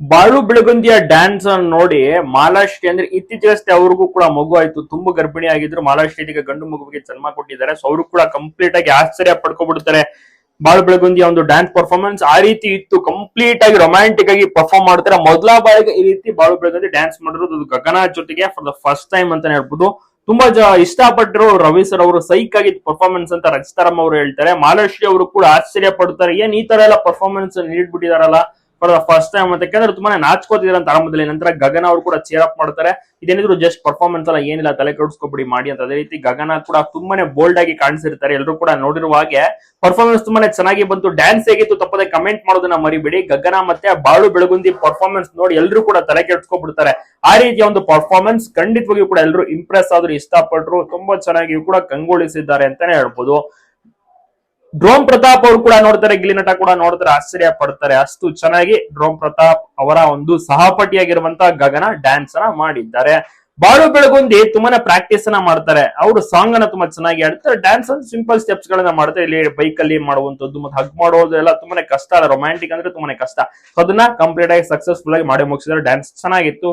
ಬಾಳು ಬೆಳಗುಂದಿಯ ಡ್ಯಾನ್ಸ್ ಅನ್ನು ನೋಡಿ ಮಾಲಾಶ್ರೀ ಅಂದ್ರೆ ಇತ್ತೀಚೆಗಷ್ಟೇ ಅವ್ರಿಗೂ ಕೂಡ ಮಗು ಆಯ್ತು. ತುಂಬಾ ಗರ್ಭಿಣಿ ಆಗಿದ್ರು. ಮಾಲಾಶ್ರೀ ಈಗ ಗಂಡು ಮಗುವಿಗೆ ಜನ್ಮ ಕೊಟ್ಟಿದ್ದಾರೆ. ಸೊ ಅವರು ಕೂಡ ಕಂಪ್ಲೀಟ್ ಆಗಿ ಆಶ್ಚರ್ಯ ಪಡ್ಕೊಬಿಡ್ತಾರೆ. ಬಾಳು ಬೆಳಗುಂದಿಯ ಒಂದು ಡ್ಯಾನ್ಸ್ ಪರ್ಫಾರ್ಮೆನ್ಸ್ ಆ ರೀತಿ ಇತ್ತು. ಕಂಪ್ಲೀಟ್ ಆಗಿ ರೊಮ್ಯಾಂಟಿಕ್ ಆಗಿ ಪರ್ಫಾರ್ಮ್ ಮಾಡ್ತಾರೆ. ಮೊದಲ ಬಾರಿಗೆ ಈ ರೀತಿ ಬಾಳು ಬೆಳಗುಂದಿ ಡ್ಯಾನ್ಸ್ ಮಾಡಿರೋದು ಗಗನ ಜೊತೆಗೆ ಫಾರ್ ದ ಫಸ್ಟ್ ಟೈಮ್ ಅಂತಾನೆ ಹೇಳ್ಬೋದು. ತುಂಬಾ ಜ ಇಷ್ಟಪಟ್ಟರು ರವಿ ಸರ್ ಅವರು ಸೈಕ್ ಆಗಿ ಪರ್ಫಾರ್ಮೆನ್ಸ್ ಅಂತ ರಚಿತಾರಾಮ್ ಅವರು ಹೇಳ್ತಾರೆ. ಮಾಲಾಶ್ರೀ ಅವರು ಕೂಡ ಆಶ್ಚರ್ಯ ಪಡ್ತಾರೆ. ಏನ್ ಈ ತರ ಎಲ್ಲ ಪರ್ಫಾರ್ಮೆನ್ಸ್ ನೀಡ್ಬಿಟ್ಟಿದಾರಲ್ಲ? ಫಾರ್ ದ ಫಸ್ಟ್ ಟೈಮ್ ಅಂತ ಯಾಕಂದ್ರೆ ತುಂಬಾನೇ ನಾಚ್ಕೋತಿದ್ರು ಅಂತ ಆರಂಭದಲ್ಲಿ. ನಂತರ ಗಗನ ಅವರು ಕೂಡ ಚೇರ್ ಅಪ್ ಮಾಡ್ತಾರೆ. ಇದೇನಿದ್ರು ಜಸ್ಟ್ ಪರ್ಫಾರ್ಮೆನ್ಸ್ ಅಲ್ಲ, ಏನಿಲ್ಲ, ತಲೆ ಕೆಡಿಸ್ಕೊಬಿಡಿ, ಮಾಡಿ ಅಂತ. ಅದೇ ರೀತಿ ಗಗನ ಕೂಡ ತುಂಬಾನೇ ಬೋಲ್ಡ್ ಆಗಿ ಕಾಣಿಸಿರ್ತಾರೆ. ಎಲ್ಲರೂ ಕೂಡ ನೋಡಿರುವ ಹಾಗೆ ಪರ್ಫಾರ್ಮೆನ್ಸ್ ತುಂಬಾನೇ ಚೆನ್ನಾಗಿ ಬಂತು. ಡ್ಯಾನ್ಸ್ ಹೇಗಿತ್ತು ತಪ್ಪದೆ ಕಮೆಂಟ್ ಮಾಡೋದನ್ನ ಮರಿಬೇಡಿ. ಗಗನ ಮತ್ತೆ ಬಾಳು ಬೆಳಗುಂದಿ ಪರ್ಫಾರ್ಮೆನ್ಸ್ ನೋಡಿ ಎಲ್ಲರೂ ಕೂಡ ತಲೆ ಕೆಡಿಸ್ಕೊಬಿಡ್ತಾರೆ. ಆ ರೀತಿಯ ಒಂದು ಪರ್ಫಾರ್ಮೆನ್ಸ್ ಖಂಡಿತವಾಗಿಯೂ ಕೂಡ ಎಲ್ಲರೂ ಇಂಪ್ರೆಸ್ ಆದ್ರು ಇಷ್ಟಪಟ್ಟರು ತುಂಬಾ ಚೆನ್ನಾಗಿ ಕೂಡ ಕಂಗೊಳಿಸಿದ್ದಾರೆ ಅಂತಾನೆ ಹೇಳ್ಬೋದು. ಡ್ರೋಮ್ ಪ್ರತಾಪ್ ಅವರು ಕೂಡ ನೋಡ್ತಾರೆ, ಗಿಲ್ಲಿ ನಟ ಕೂಡ ನೋಡ್ತಾರೆ, ಆಶ್ಚರ್ಯ ಪಡ್ತಾರೆ. ಅಷ್ಟು ಚೆನ್ನಾಗಿ ಡ್ರೋಮ್ ಪ್ರತಾಪ್ ಅವರ ಒಂದು ಸಹಪಾಠಿಯಾಗಿರುವಂತಹ ಗಗನ ಡ್ಯಾನ್ಸ್ ಅನ್ನ ಮಾಡಿದ್ದಾರೆ. ಬಾಳು ಬೆಳಗುಂದಿ ತುಂಬಾನೇ ಪ್ರಾಕ್ಟೀಸ್ ಅನ್ನ ಮಾಡ್ತಾರೆ. ಅವರು ಸಾಂಗ್ ಅನ್ನ ತುಂಬಾ ಚೆನ್ನಾಗಿ ಆಡ್ತಾರೆ ಡ್ಯಾನ್ಸ್ ಸಿಂಪಲ್ ಸ್ಟೆಪ್ಸ್ ಗಳನ್ನ ಮಾಡ್ತಾರೆ. ಇಲ್ಲಿ ಬೈಕ್ ಅಲ್ಲಿ ಮಾಡುವಂತದ್ದು ಮತ್ತೆ ಹಗ್ ಮಾಡೋದು ಎಲ್ಲ ತುಂಬಾನೇ ಕಷ್ಟ. ರೊಮ್ಯಾಂಟಿಕ್ ಅಂದ್ರೆ ತುಂಬಾನೇ ಕಷ್ಟ. ಅದನ್ನ ಕಂಪ್ಲೀಟ್ ಆಗಿ ಸಕ್ಸಸ್ಫುಲ್ ಆಗಿ ಮಾಡಿ ಮುಗಿಸಿದ್ರೆ ಡ್ಯಾನ್ಸ್ ಚೆನ್ನಾಗಿತ್ತು.